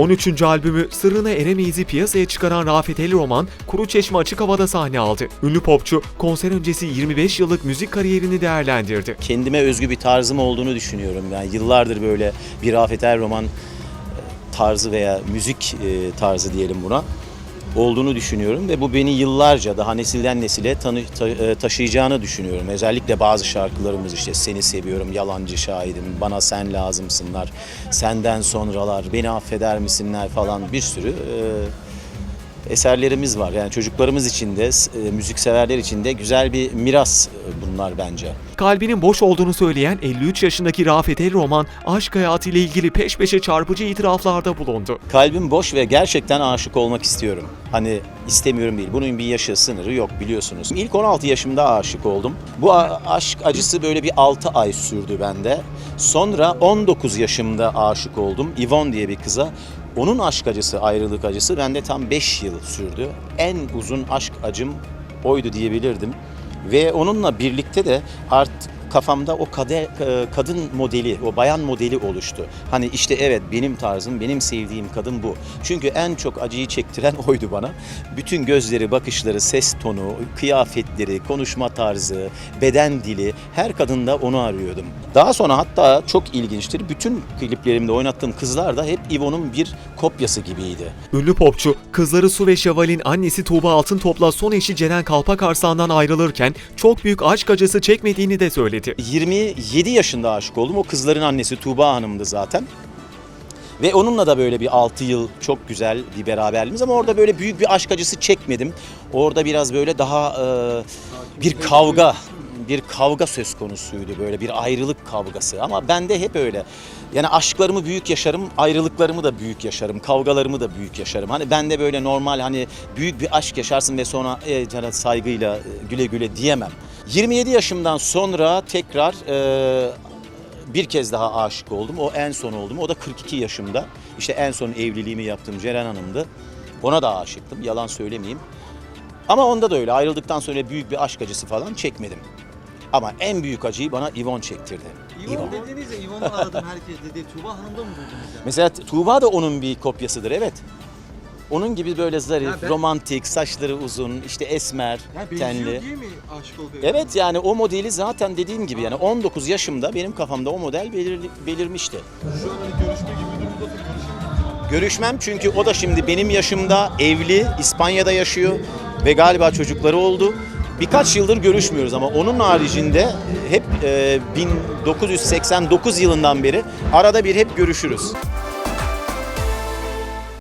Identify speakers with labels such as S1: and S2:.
S1: 13. albümü Sırrına Eremeyiz'i piyasaya çıkaran Rafet El Roman, Kuru Çeşme Açık Hava'da sahne aldı. Ünlü popçu konser öncesi 25 yıllık müzik kariyerini değerlendirdi.
S2: kendime özgü bir tarzım olduğunu düşünüyorum. Yani yıllardır böyle bir Rafet Erroman e, tarzı veya müzik e, tarzı diyelim buna olduğunu düşünüyorum ve bu beni yıllarca daha nesilden nesile tanı- ta- e, taşıyacağını düşünüyorum. Özellikle bazı şarkılarımız işte Seni Seviyorum, Yalancı Şahidim, Bana Sen Lazımsınlar, Senden Sonralar, Beni Affeder Misinler falan bir sürü e, eserlerimiz var. Yani çocuklarımız için de, e, müzikseverler için de güzel bir miras e, bunlar bence.
S1: Kalbinin boş olduğunu söyleyen 53 yaşındaki Rafet El Roman, aşk hayatıyla ilgili peş peşe çarpıcı itiraflarda bulundu.
S2: Kalbim boş ve gerçekten aşık olmak istiyorum. Hani istemiyorum değil. Bunun bir yaşı sınırı yok biliyorsunuz. İlk 16 yaşımda aşık oldum. Bu aşk acısı böyle bir 6 ay sürdü bende. Sonra 19 yaşımda aşık oldum. Yvonne diye bir kıza. Onun aşk acısı, ayrılık acısı bende tam 5 yıl sürdü. En uzun aşk acım oydu diyebilirdim. Ve onunla birlikte de artık kafamda o kade, e, kadın modeli, o bayan modeli oluştu. Hani işte evet benim tarzım, benim sevdiğim kadın bu. Çünkü en çok acıyı çektiren oydu bana. Bütün gözleri, bakışları, ses tonu, kıyafetleri, konuşma tarzı, beden dili her kadında onu arıyordum. Daha sonra hatta çok ilginçtir. Bütün kliplerimde oynattığım kızlar da hep Ivo'nun bir kopyası gibiydi.
S1: Ünlü popçu, kızları Su ve Şeval'in annesi Tuğba Altıntop'la son eşi Ceren Kalpakarslan'dan ayrılırken çok büyük aşk acısı çekmediğini de söyledi.
S2: 27 yaşında aşık oldum. O kızların annesi Tuğba Hanım'dı zaten. Ve onunla da böyle bir 6 yıl çok güzel bir beraberliğimiz ama orada böyle büyük bir aşk acısı çekmedim. Orada biraz böyle daha e, bir kavga, bir kavga söz konusuydu böyle bir ayrılık kavgası ama bende hep öyle. Yani aşklarımı büyük yaşarım, ayrılıklarımı da büyük yaşarım, kavgalarımı da büyük yaşarım. Hani bende böyle normal hani büyük bir aşk yaşarsın ve sonra e, saygıyla güle güle diyemem. 27 yaşımdan sonra tekrar e, bir kez daha aşık oldum. O en son oldum. O da 42 yaşımda. İşte en son evliliğimi yaptığım Ceren Hanım'dı. Ona da aşıktım. Yalan söylemeyeyim. Ama onda da öyle. Ayrıldıktan sonra büyük bir aşk acısı falan çekmedim. Ama en büyük acıyı bana Ivon çektirdi. İvon.
S3: dediğinizde İvan'ı aradım herkes dedi. Tuğba Hanım'da mı buldunuz yani?
S2: Mesela Tuğba da onun bir kopyasıdır evet. Onun gibi böyle zarif,
S3: Ha, ben-
S2: romantik, saçları uzun, işte esmer,
S3: benziyor
S2: tenli.
S3: diye mi aşık?
S2: Evet yani o modeli zaten dediğim gibi yani 19 yaşımda benim kafamda o model belir, belirmişti.
S3: Şu an hani görüşme gibi bir durumda görüşme.
S2: Görüşmem çünkü o da şimdi benim yaşımda evli, İspanya'da yaşıyor ve galiba çocukları oldu. Birkaç yıldır görüşmüyoruz ama onun haricinde hep e, 1989 yılından beri arada bir hep görüşürüz.